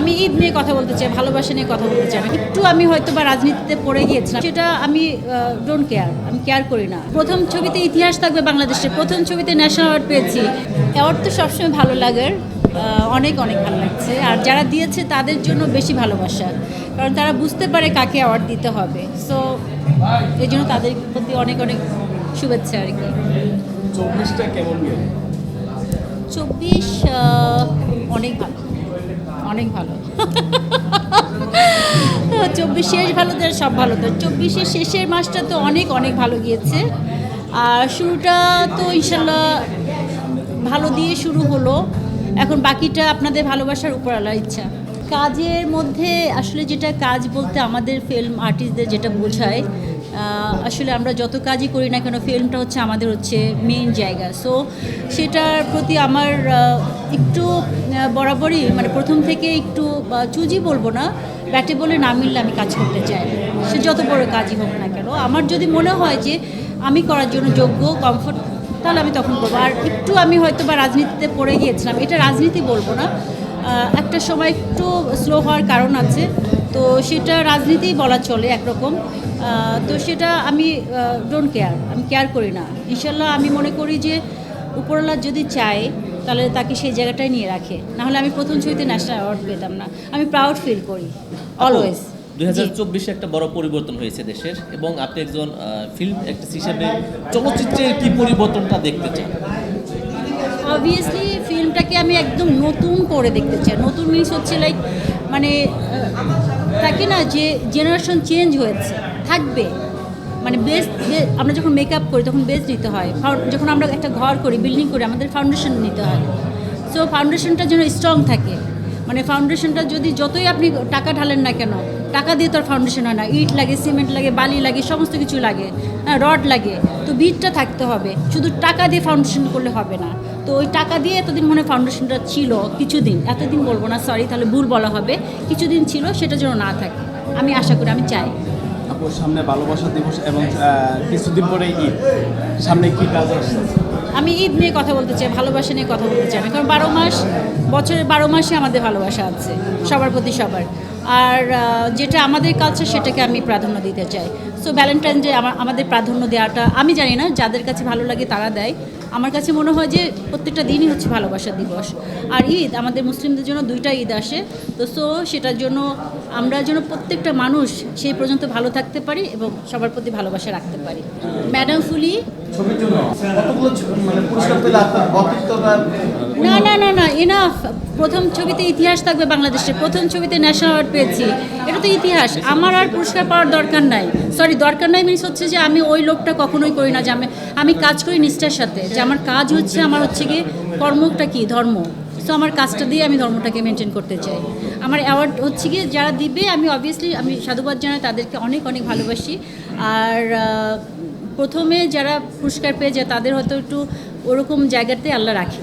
আমি ঈদ নিয়ে কথা বলতে চাই ভালোবাসা নিয়ে কথা বলতে চাই। একটু আমি হয়তো বা রাজনীতিতে পড়ে গিয়েছিলাম সেটা আমি ডোন্ট কেয়ার আমি কেয়ার করি না। প্রথম ছবিতে ইতিহাস থাকবে বাংলাদেশের প্রথম ছবিতে ন্যাশনাল অ্যাওয়ার্ড পেয়েছি। অ্যাওয়ার্ড তো সবসময় ভালো লাগার অনেক অনেক ভালো লাগছে। আর যারা দিয়েছে তাদের জন্য বেশি ভালোবাসা কারণ তারা বুঝতে পারে কাকে অ্যাওয়ার্ড দিতে হবে। সো এই জন্য তাদের প্রতি অনেক অনেক শুভেচ্ছা আর কি। চব্বিশটা কেমন চব্বিশ অনেক ভালো। অনেক ভালো। চব্বিশ শেষ ভালো তো সব ভালো। তো চব্বিশের শেষের মাসটা তো অনেক অনেক ভালো গিয়েছে। আর শুরুটা তো ইনশাল্লাহ ভালো দিয়ে শুরু হলো। এখন বাকিটা আপনাদের ভালোবাসার উপর আলার ইচ্ছা। কাজের মধ্যে আসলে যেটা কাজ বলতে আমাদের ফিল্ম আর্টিস্টদের যেটা বোঝায় আসলে আমরা যত কাজই করি না কেন ফিল্মটা হচ্ছে আমাদের হচ্ছে মেন জায়গা। সো সেটার প্রতি আমার একটু বরাবরই মানে প্রথম থেকে একটু চুজি বলব না, ব্যাটে বলে না মিললে আমি কাজ করতে চাই সে যত বড় কাজই হোক না কেন, আমার যদি মনে হয় যে আমি করার জন্য যোগ্য কমফোর্ট তাহলে আমি তখন করব। আর একটু আমি হয়তো বা রাজনীতিতে পড়ে গিয়েছিলাম, এটা রাজনীতি বলব না একটা সময় একটু স্লো হওয়ার কারণ আছে, তো সেটা রাজনীতিই বলা চলে একরকম। তো সেটা আমি ডোন্ট কেয়ার আমি কেয়ার করি না। ইনশাল্লাহ আমি মনে করি যে উপরওয়ালা যদি চায় তাহলে তাকে সেই জায়গাটায় নিয়ে রাখে। নাহলে আমি প্রথম ছবিতে ন্যাশনাল অ্যাওয়ার্ড পেতাম না। আমি প্রাউড ফিল করি অলওয়েজ দুই হাজার চব্বিশে একটা বড় পরিবর্তন হয়েছে দেশের এবং আপনি একজন ফিল্ম অ্যাক্ট্রেস হিসেবে চলচ্চিত্রের কি পরিবর্তনটা দেখতে চান? অবভিয়াসলি ফিল্মটাকে আমি একদম নতুন করে দেখতে চাই। নতুন মিনস হচ্ছে লাইক মানে থাকে না যে জেনারেশন চেঞ্জ হয়েছে থাকবে। মানে বেস আমরা যখন মেকআপ করি তখন বেস নিতে হয়। যখন আমরা একটা ঘর করি বিল্ডিং করি, আমাদের ফাউন্ডেশন নিতে হয়। সো ফাউন্ডেশনটা যেন স্ট্রং থাকে। মানে ফাউন্ডেশনটা যদি যতই আপনি টাকা ঢালেন না কেন, টাকা দিয়ে তো আর ফাউন্ডেশন হয় না। ইট লাগে সিমেন্ট লাগে, বালি লাগে, সমস্ত কিছু লাগে। হ্যাঁ রড লাগে। তো বিটটা থাকতে হবে। শুধু টাকা দিয়ে ফাউন্ডেশন করলে হবে না। তো ওই টাকা দিয়ে এতদিন মনে ফাউন্ডেশনটা ছিল, কিছুদিন। এতদিন বলব না সরি তাহলে ভুল বলা হবে। কিছুদিন ছিল, সেটা যেন না থাকে। আমি আশা করি, আমি চাই। আপুর সামনে ভালোবাসা দিবস এবং কিছুদিন পরে ঈদ। সামনে কি কাজ আসছে আমি ঈদ নিয়ে কথা বলতে চাই, ভালোবাসা নিয়ে কথা বলতে চাই আমি। কারণ বারো মাস বছরের বারো মাসে আমাদের ভালোবাসা আছে, সবার প্রতি সবার। আর যেটা আমাদের কালচার সেটাকে আমি প্রাধান্য দিতে চাই। সো ভ্যালেন্টাইন ডে আমাদের প্রাধান্য দেওয়াটা আমি জানি না যাদের কাছে ভালো লাগে তারা দেয়। আমার কাছে মনে হয় যে প্রত্যেকটা দিনই হচ্ছে ভালোবাসা দিবস। আর ঈদ আমাদের মুসলিমদের জন্য দুইটা ঈদ আসে। তো সো সেটার জন্য আমরা যেন প্রত্যেকটা মানুষ সেই পর্যন্ত ভালো থাকতে পারি এবং সবার প্রতি ভালোবাসা রাখতে পারি। ম্যাডাম ফুলি মানে না না এনাফ প্রথম ছবিতে ইতিহাস থাকবে বাংলাদেশের প্রথম ছবিতে ন্যাশনাল অ্যাওয়ার্ড পেয়েছি। এটা তো ইতিহাস, আমার আর পুরস্কার পাওয়ার দরকার নাই। সরি দরকার নাই মিনস হচ্ছে যে আমি ওই লোকটা কখনোই করি না, যে আমি আমি কাজ করি নিষ্ঠার সাথে, যে আমার কাজ হচ্ছে, আমার হচ্ছে গিয়ে কর্মটা কি, ধর্ম। সো আমার কাজটা দিয়ে আমি ধর্মটাকে মেনটেন করতে চাই। আমার অ্যাওয়ার্ড হচ্ছে গিয়ে যারা দিবে, আমি অবভিয়াসলি আমি সাধুবাদ জানাই, তাদেরকে অনেক অনেক ভালোবাসি। আর প্রথমে যারা পুরস্কার পেয়ে যায় তাদের হয়তো একটু ওরকম জায়গাতে আল্লাহ রাখে।